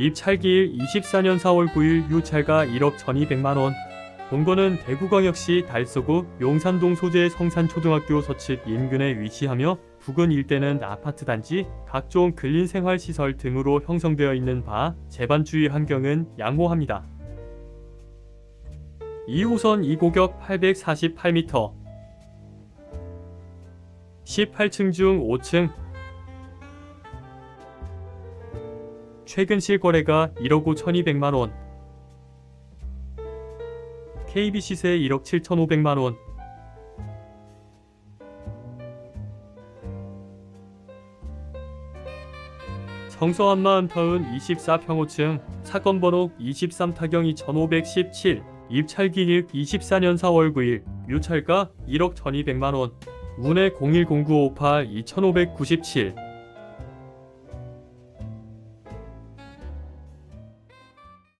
입찰기일 24년 4월 9일 유찰가 1억 1200만원. 본건은 대구광역시 달서구 용산동 소재 성산초등학교 서측 인근에 위치하며 부근 일대는 아파트 단지, 각종 근린생활시설 등으로 형성되어 있는 바 재반주의 환경은 양호합니다. 2호선 2고격 848m 18층 중 5층 최근 실거래가 1억 5,200만원. KB 시세 1억 7,500만원. 성서 한마은타운 24평호층 사건 번호 23타경 2517 입찰기일 24년 4월 9일 유찰가 1억 1200만원. 운해 010958 2597